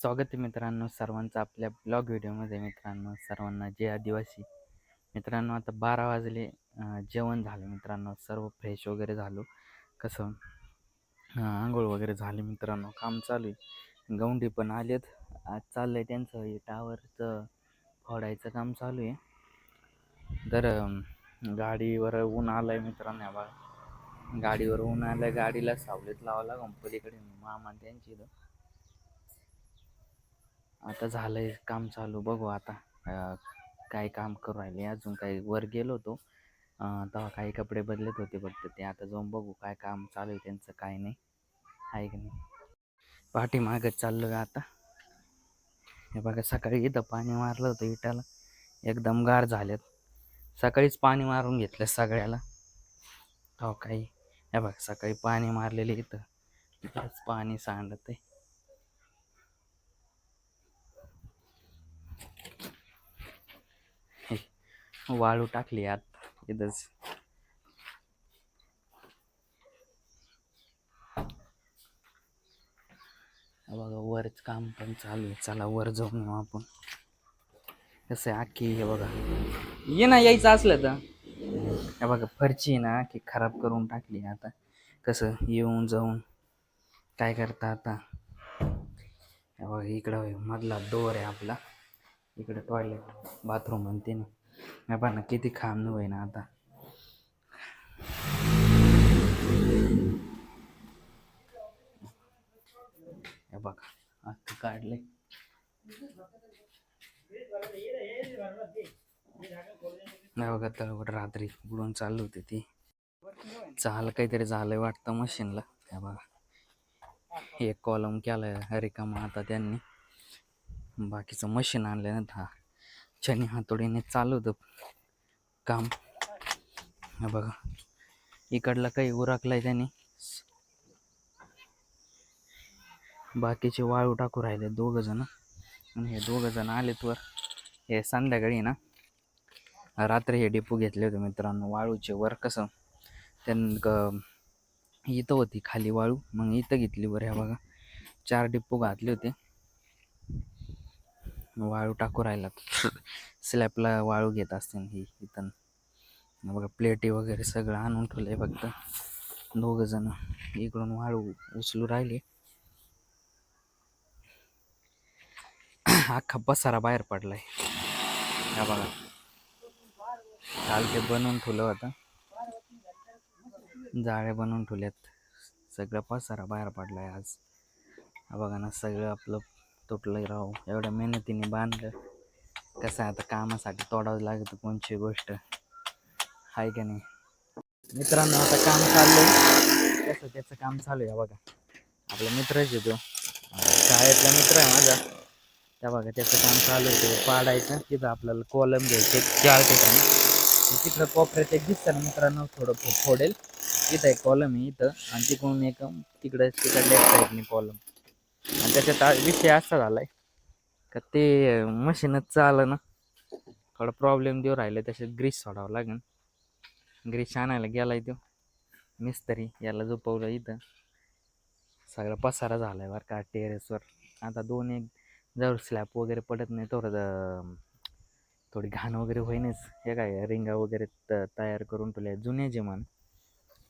स्वागत आहे मित्रांनो सर्वांचं आपल्या ब्लॉग व्हिडिओमध्ये. मित्रांनो सर्वांना जे आदिवासी. मित्रांनो आता बारा वाजले जेवण झालं मित्रांनो सर्व फ्रेश वगैरे झालो. कसं आंघोळ वगैरे झाली मित्रांनो काम चालू आहे. गौंडी पण आलेत. आज चाललं आहे त्यांचं हे टावरचं फोडायचं काम चालू आहे. तर गाडीवर ऊन आलं आहे मित्रांनो या बघा. गाडीवर ऊन आलं गाडीला सावलीत लावावं लागून पलीकडे. मामा त्यांची इथं. आता झालंय काम चालू. बघू आता अं, काय काम करू राहिले. अजून काही वर गेलो होतो. अं, तेव्हा काही कपडे बदलत होते फक्त ते आता जाऊन बघू काय काम चालू आहे त्यांचं काय नाही. आहे की नाही? पाठीमागं चाललो आता. हे बघा सकाळी इथं पाणी मारलं होतं इटाला एकदम गार झाल्यात सकाळीच पाणी मारून घेतलं सगळ्याला. हो काही. हे बघा सकाळी पाणी मारलेले इथं. तिथंच पाणी सांडत आहे वाळू टाकली आत. इथंच. बघा वरच काम पण चालू आहे. चला वर जाऊन येऊ आपण. कसं आहे अख्खी हे बघा. ये ना यायचं असलं तर. हे बघा फरची ना की खराब करून टाकली आता. कसं येऊन जाऊन काय करता आता? हे बघा इकडं मधला डोर आहे आपला. इकडं टॉयलेट बाथरूम म्हणते ना. नाही बघा ना किती खाम होय ना आता हे बघा आता काढले नाही बघा तळवट रात्री बुडून चालू होती ती चाल काहीतरी झालंय वाटतं मशीनला हे बघा एक कॉलम केलाय रिकामा आता त्यांनी बाकीचं मशीन आणलं ना हा शनी हातोडीने चालवतं. काम. हे बघा. इकडला काही उराकलाय त्यांनी. बाकीचे वाळू टाकू राहिले दोघं जण. आणि हे दोघं जण आलेत वर. हे संध्याकाळी ना. रात्री हे डिपू घेतले होते मित्रांनो वाळूचे वर कसं. त्यां इथं होती खाली वाळू. मग इथं घेतली वर ह्या बघा. चार डिप्पू घातले होते. वाळू टाकू राहिला स्लॅबला वाळू घेत असते ही इथं. बघा प्लेटी वगैरे सगळं आणून ठेवलंय फक्त. दोघं जण इकडून वाळू उचलू राहिले. अख्खा पसारा बाहेर पडलाय. हा बघा. काल ते बनवून ठेवलं होतं जाळे बनवून ठेवल्यात. सगळं पसारा बाहेर पडलाय आज. हा बघा ना सगळं आपलं तुटलं राहू एवढ्या मेहनतीने बांधलं. कसं आहे आता कामासाठी तोडावं लागतं कोणची गोष्ट. आहे का नाही? मित्रांनो आता काम चाललंय. कसं त्याचं काम चालू आहे बघा. आपला मित्रच येतो शाळेतला मित्र आहे माझा. त्या बघा त्याचं काम चालू आहे. ते पाडायचं. तिथं आपल्याला कॉलम घ्यायचे चार ठिकाणी. ते तिकडं कोपऱ्यात एक दिसतं ना मित्रांनो थोडं फोडेल. इथं एक कॉलम आहे इथं. आणि तिकडून एक तिकडं तिकडल्या एक साईडने कॉलम आणि त्याच्यात विषय असा झालाय का ते मशीनच चाललं ना थोडा प्रॉब्लेम देऊ राहिले त्याच्यात ग्रीस सोडावं लागेल. ग्रीस आणायला गेलाय तो. मिस्त्री याला झोपवलं इथं. सगळा पसारा झाला आहे बरं का टेरेसवर आता दोन एक जवळ स्लॅप वगैरे पडत नाही थोडं थोडी घाण वगैरे होईनच. हे काय रिंगा वगैरे त तयार करून ठेवल्या. जुने जे म्हण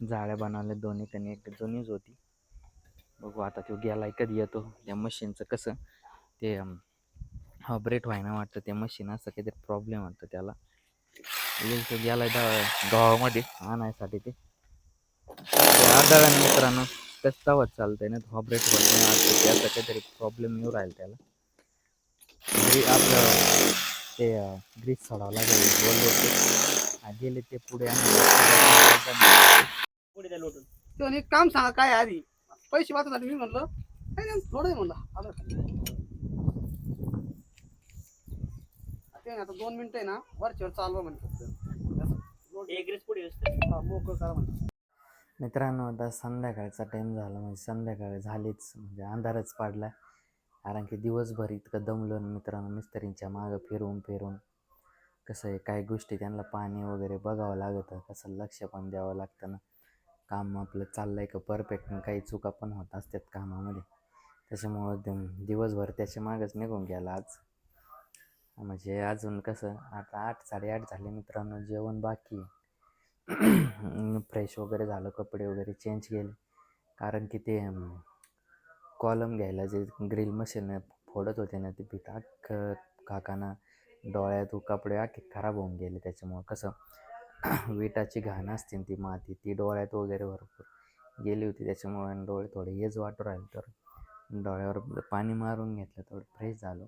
जाळ्या बनवल्या दोन्ही त्यांनी एक जुनीच होती. बघू आता तो गेलाय कधी येतो. त्या मशीनचं कसं ते ऑपरेट व्हायना वाटतं. ते मशीन असं काहीतरी प्रॉब्लेम वाटतं त्याला. तो गेलाय गावामध्ये आणायसाठी ते. आदळा मित्रांनो तस्तावत चालतंय ना ऑपरेट होत नाही वाटतं त्याचा काहीतरी प्रॉब्लेम येऊ राहील त्याला. आपलं ते ग्रीस सोडावं लागेल. बोललो ते हा, गेले ते पुढे आणि एक काम सांगा काय आधी? पैसे वाचत मी म्हणलं काय नाही थोडं म्हणलं आलं खाली. ते नाही, आता दोन मिनिटं आहे ना वरच्यावर चालवा फक्त एग्रेस पुढे मोकळं करा म्हणलं मित्रांनो आता संध्याकाळचा टाईम झाला म्हणजे संध्याकाळ झालीच म्हणजे अंधारच पडला कारण की दिवसभर इतकं दमलो ना मित्रांनो मिस्त्रींच्या मागं फिरून फिरून कसं आहे काही गोष्टी त्यांना पाणी वगैरे बघावं लागतं कसं लक्ष पण द्यावं लागतं ना. काम आपलं चाललं आहे का परफेक्ट काही चुका पण होत असतात कामामध्ये. त्याच्यामुळं दि- दिवसभर त्याच्या मागंच निघून गेला आज. म्हणजे अजून कसं आता आठ साडेआठ झाले मित्रांनो जेवण बाकी फ्रेश वगैरे झालं कपडे वगैरे चेंज केले. कारण की ते कॉलम घ्यायला जे ग्रिल मशीन फोडत होते ना ते पीठ अख्खं काकाना डोळ्यात कपडे अख्खे खराब होऊन गेले. त्याच्यामुळं कसं विटाची घाण असतील ती माती ती डोळ्यात वगैरे भरपूर गेली होती. त्याच्यामुळे आणि डोळे थोडे हेच वाटू राहिले. तर डोळ्यावर पाणी मारून घेतलं थोडं फ्रेश झालो.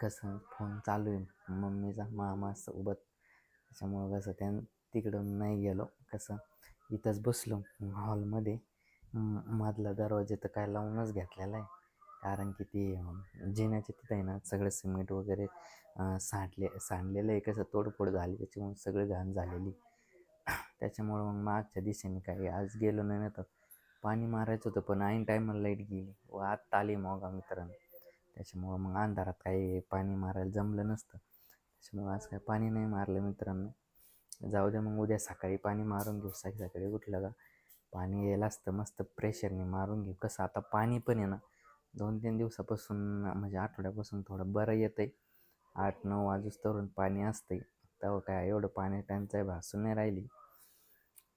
कसं फोन चालू आहे. मम्मीचा मामा सोबत त्याच्यामुळं कसं त्या तिकडं नाही गेलो. कसं इथंच बसलो. हॉलमध्ये मधला दरवाजा तर काय लावूनच घेतलेला आहे. कारण की ती अं, जिन्याच्या तिथं आहे ना सगळं सिमेंट वगैरे सांडले सांडलेलं आहे कसं तोडफोड झाली त्याच्यामुळे सगळी घाण झालेली. त्याच्यामुळं मग मागच्या दिशेने काही आज गेलो नाही ना तर पाणी मारायचं होतं पण ऐन टायमाला लाइट गेली. व आत्ता आली मग मित्रांनो. त्याच्यामुळं मग अंधारात काही पाणी मारायला जमलं नसतं. त्याच्यामुळं आज काही पाणी नाही मारलं मित्रांनो. जाऊ दे मग उद्या सकाळी पाणी मारून घेऊ सकाळी सकाळी उठलं का? पाणी यायला असतं मस्त प्रेशरने मारून घेऊ. कसं आता पाणी पण आहे ना दोन तीन दिवसापासून म्हणजे आठवड्यापासून थोडं बरं येतं आहे आठ नऊ वाजूस तरुण पाणी आहे तेव्हा काय एवढं पाणी टंचाई भासून नाही राहिली.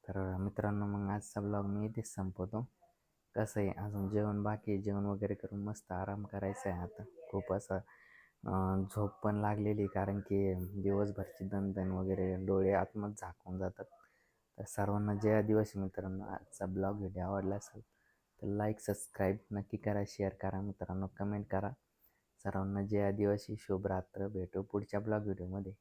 तर मित्रांनो मग आजचा ब्लॉग मी इथेच संपवतो. कसं आहे अजून जेवण बाकी जेवण वगैरे करून मस्त आराम करायचा आहे आता. खूप असं झोप पण लागलेली कारण की दिवसभरची दणदण वगैरे डोळे आतमध्ये झाकून जातात. तर सर्वांना जय आदिवासी मित्रांनो. आजचा ब्लॉग व्हिडिओ आवडला असेल तर लाईक सबस्क्राईब नक्की करा शेअर करा मित्रांनो कमेंट करा. सर्वांना जय आदिवासी शुभ रात्र भेटू पुढच्या ब्लॉग व्हिडिओमध्ये